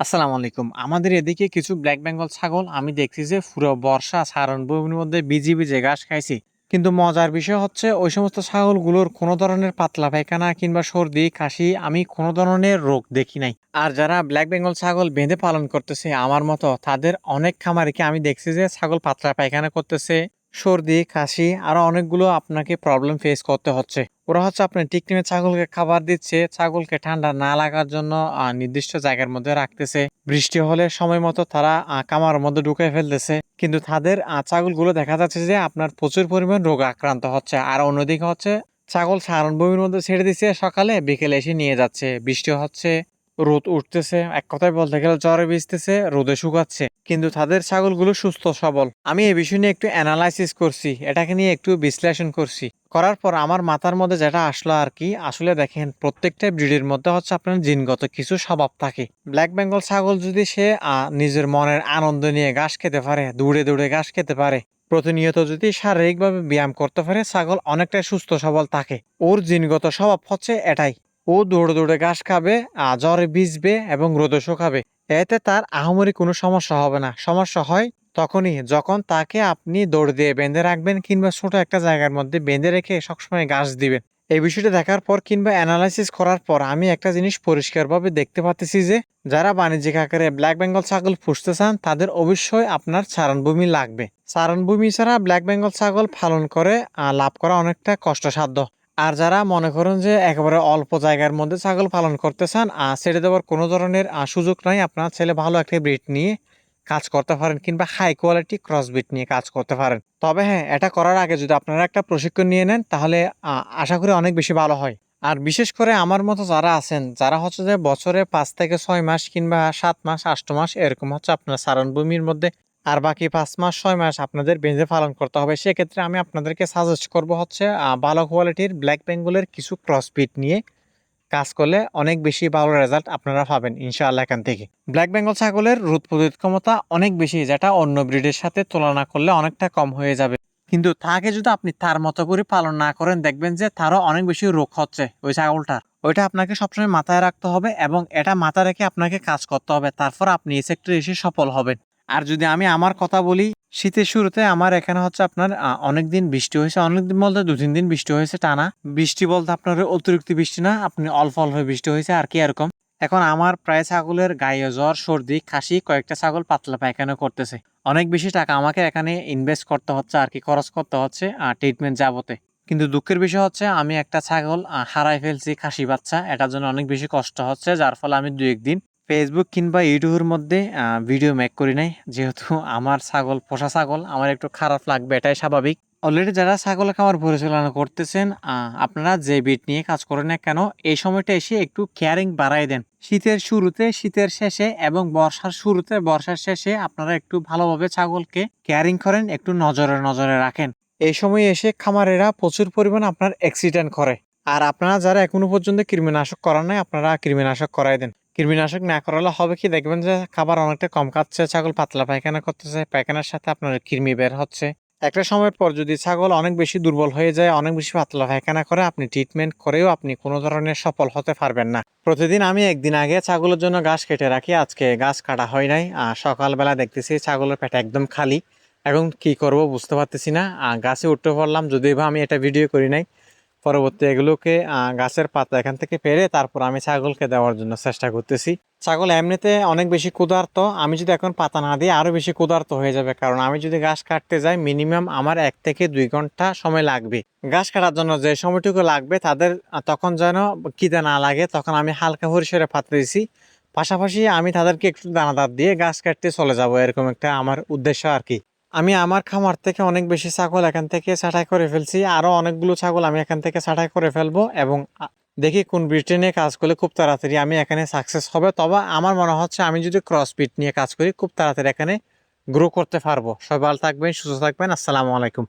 আসসালামু আলাইকুম। আমাদের এদিকে কিছু ব্ল্যাক বেঙ্গল ছাগল, আমি দেখছি যে পুরো বর্ষা সারণ ভূমির মধ্যে বিজি বিজে ঘাস খাইছি। কিন্তু মজার বিষয় হচ্ছে, ওই সমস্ত ছাগলগুলোর কোনো ধরনের পাতলা পায়খানা কিংবা সর্দি, কাশি আমি কোনো ধরনের রোগ দেখি নাই। আর যারা ব্ল্যাক বেঙ্গল ছাগল বেঁধে পালন করতেছে, আমার মতো, তাদের অনেক খামারিকে আমি দেখছি যে ছাগল পাতলা পায়খানা করতেছে। সর্দি, কাশি, আরও অনেকগুলো আপনাকে প্রবলেম ফেস করতে হচ্ছে। ওরা হচ্ছে আপনার টিকটিমে ছাগলকে খাবার দিচ্ছে, ছাগলকে ঠান্ডা না লাগার জন্য নির্দিষ্ট জায়গার মধ্যে রাখতেছে। বৃষ্টি হলে সময় মতো তারা কামার মধ্যে ঢুকে ফেলতেছে। কিন্তু তাদের ছাগলগুলো দেখা যাচ্ছে যে আপনার প্রচুর পরিমাণ রোগ আক্রান্ত হচ্ছে। আর অন্যদিকে হচ্ছে, ছাগল সারণ ভূমির মধ্যে ছেড়ে দিচ্ছে সকালে, বিকেলে এসে নিয়ে যাচ্ছে। বৃষ্টি হচ্ছে রোদ উঠতেছে, এক কথায় বলতে গেলে জ্বরে ভিজতেছে, রোদে শুকাচ্ছে। কিন্তু তাদের ছাগলগুলো সুস্থ, সবল। আমি এই বিষয় নিয়ে একটু অ্যানালাইসিস করছি, এটাকে নিয়ে একটু বিশ্লেষণ করছি। করার পর আমার মাথার মধ্যে যেটা আসলো আর কি, আসলে দেখেন, প্রত্যেকটা ব্রিডের মধ্যে হচ্ছে আপনার জিনগত কিছু স্বভাব থাকে। ব্ল্যাক বেঙ্গল ছাগল যদি সে নিজের মনের আনন্দ নিয়ে ঘাস খেতে পারে দৌড়ে দৌড়ে ঘাস খেতে পারে, প্রতিনিয়ত যদি শারীরিকভাবে ব্যায়াম করতে পারে, ছাগল অনেকটাই সুস্থ, সবল থাকে। ওর জিনগত স্বভাব হচ্ছে এটাই। ও দৌড়ে দৌড়ে ঘাস খাবে জ্বরে ভিজবে এবং রোদে শুকাবে। এতে তার আহামরি কোনো সমস্যা হবে না। সমস্যা হয় তখনই যখন তাকে আপনি দৌড় দিয়ে বেঁধে রাখবেন কিংবা ছোট একটা জায়গার মধ্যে বেঁধে রেখে সবসময় ঘাস দিবেন। এই বিষয়টা দেখার পর কিংবা অ্যানালাইসিস করার পর আমি একটা জিনিস পরিষ্কারভাবে দেখতে পাচ্ছি যে, যারা বাণিজ্যিক আকারে ব্ল্যাক বেঙ্গল ছাগল পুষতে চান, তাদের অবশ্যই আপনার চারণভূমি লাগবে। চারণভূমি ছাড়া ব্ল্যাক বেঙ্গল ছাগল পালন করে লাভ করা অনেকটা কষ্টসাধ্য। আর যারা মনে করেন যে একেবারে অল্প জায়গার মধ্যে ছাগল পালন করতে চান আহ, ছেড়ে দেওয়ার কোনো ধরনের সুযোগ নাই। আপনার ছেলে ভালো একটা ব্রিড নিয়ে কাজ করতে পারেন কিংবা হাই কোয়ালিটি ক্রস ব্রিড নিয়ে কাজ করতে পারেন। তবে হ্যাঁ এটা করার আগে যদি আপনারা একটা প্রশিক্ষণ নিয়ে নেন তাহলে আশা করি অনেক বেশি ভালো হয়। আর বিশেষ করে আমার মতো যারা আছেন যারা হচ্ছে যে বছরে পাঁচ থেকে ছয় মাস কিংবা সাত মাস আষ্ট মাস এরকম হচ্ছে আপনার সারণভূমির মধ্যে আর বাকি পাঁচ মাস, ছয় মাস আপনাদের বেঁধে পালন করতে হবে। সেক্ষেত্রে আমি আপনাদেরকে সাজেস্ট করব হচ্ছে ভালো কোয়ালিটির ব্ল্যাক বেঙ্গলের কিছু ক্রসবিট নিয়ে কাজ করলে অনেক বেশি ভালো রেজাল্ট আপনারা পাবেন ইনশাআল্লাহ এখান থেকে। ব্ল্যাক বেঙ্গল ছাগলের রোদ প্রতিরোধ ক্ষমতা অনেক বেশি, যেটা অন্য ব্রিডের সাথে তুলনা করলে অনেকটা কম হয়ে যাবে। কিন্তু তাকে যদি আপনি তার মতো করে পালন না করেন, দেখবেন যে তারও অনেক বেশি রোগ হচ্ছে ওই ছাগলটার। ওইটা আপনাকে সবসময় মাথায় রাখতে হবে এবং এটা মাথায় রেখে আপনাকে কাজ করতে হবে। তারপর আপনি এই সেক্টরে এসে সফল হবেন। আর যদি আমি আমার কথা বলি, শীতের শুরুতে আমার এখানে হচ্ছে আপনার অনেক দিন বৃষ্টি হয়েছে। অনেক দিন বলতে দু তিন দিন বৃষ্টি হয়েছে টানা। বৃষ্টি বলতে আপনার অতিরিক্ত বৃষ্টি না, আপনি অল্প অল্প বৃষ্টি হয়েছে আর কি এরকম। এখন আমার প্রায় ছাগলের গায়ে জ্বর, সর্দি, কাশি, কয়েকটা ছাগল পাতলা পায়খানা করতেছে। অনেক বেশি টাকা আমাকে এখানে ইনভেস্ট করতে হচ্ছে আর কি, খরচ করতে হচ্ছে ট্রিটমেন্ট যাবতে। কিন্তু দুঃখের বিষয় হচ্ছে, আমি একটা ছাগল হারাই ফেলছি খাসি বাচ্চা, এটার জন্য অনেক বেশি কষ্ট হচ্ছে, যার ফলে আমি দু একদিন ফেসবুক কিংবা ইউটিউবের মধ্যে ভিডিও মেক করি নাই। যেহেতু আমার ছাগল, পোষা ছাগল, আমার একটু খারাপ লাগবে, এটাই স্বাভাবিক। অলরেডি যারা ছাগল খামার পরিচালনা করতেছেন আপনারা যে বিট নিয়ে কাজ করেন না কেন, এই সময়টা এসে একটু কেয়ারিং বাড়াই দেন। শীতের শুরুতে, শীতের শেষে এবং বর্ষার শুরুতে, বর্ষার শেষে আপনারা একটু ভালোভাবে ছাগলকে কেয়ারিং করেন, একটু নজরে নজরে রাখেন। এই সময় এসে খামারেরা প্রচুর পরিমাণ আপনার অ্যাক্সিডেন্ট করে। আর আপনারা যারা এখনও পর্যন্ত কৃমিনাশক করার নাই, আপনারা কৃমিনাশক করাই দেন। কৃমিনাশক না করালে হবে কি? দেখবেন যে খাবার অনেকটা কম খাচ্ছে, ছাগল পাতলা পায়খানা করতেছে, পায়খানার সাথে আপনার কৃমি বের হচ্ছে। একটা সময়ের পর যদি ছাগল অনেক বেশি দুর্বল হয়ে যায়, অনেক বেশি পাতলা পায়খানা করে, আপনি ট্রিটমেন্ট করেও আপনি কোনো ধরনের সফল হতে পারবেন না। প্রতিদিন আমি একদিন আগে ছাগলের জন্য ঘাস কেটে রাখি, আজকে ঘাস কাটা হয় নাই। আর সকালবেলা দেখতেছি ছাগলের পেট একদম খালি। এখন কি করব বুঝতে পারতেছি না। গাছে উঠতে পারলাম যদিও বা আমি এটা ভিডিও করি নাই। পরবর্তী এগুলোকে গাছের পাতা এখান থেকে পেরে তারপর আমি ছাগলকে দেওয়ার জন্য চেষ্টা করতেছি। ছাগল এমনিতে অনেক বেশি ক্ষুধার্ত। আমি যদি এখন পাতা না দিই আরও বেশি ক্ষুধার্ত হয়ে যাবে কারণ আমি যদি ঘাস কাটতে যাই, মিনিমাম আমার এক থেকে দুই ঘণ্টা সময় লাগবে। ঘাস কাটার জন্য যে সময়টুকু লাগবে, তাদের তখন যেন খিদে না লাগে, তখন আমি হালকা পরিসরে পাতা দিছি। পাশাপাশি আমি তাদেরকে একটু দানাদার দিয়ে গাছ কাটতে চলে যাব, এরকম একটা আমার উদ্দেশ্য আর কি। আমি আমার খামার থেকে অনেক বেশি ছাগল এখান থেকে ছাঁটাই করে ফেলছি। আরও অনেকগুলো ছাগল আমি এখান থেকে ছাঁটাই করে ফেলব এবং দেখি কোন ব্রিটে নিয়ে কাজ করলে খুব তাড়াতাড়ি আমি এখানে সাকসেস হবে। তবে আমার মনে হচ্ছে আমি যদি ক্রস ব্রিড নিয়ে কাজ করি, খুব তাড়াতাড়ি এখানে গ্রো করতে পারব। সবাই ভালো থাকবেন, সুস্থ থাকবেন। আসসালামু আলাইকুম।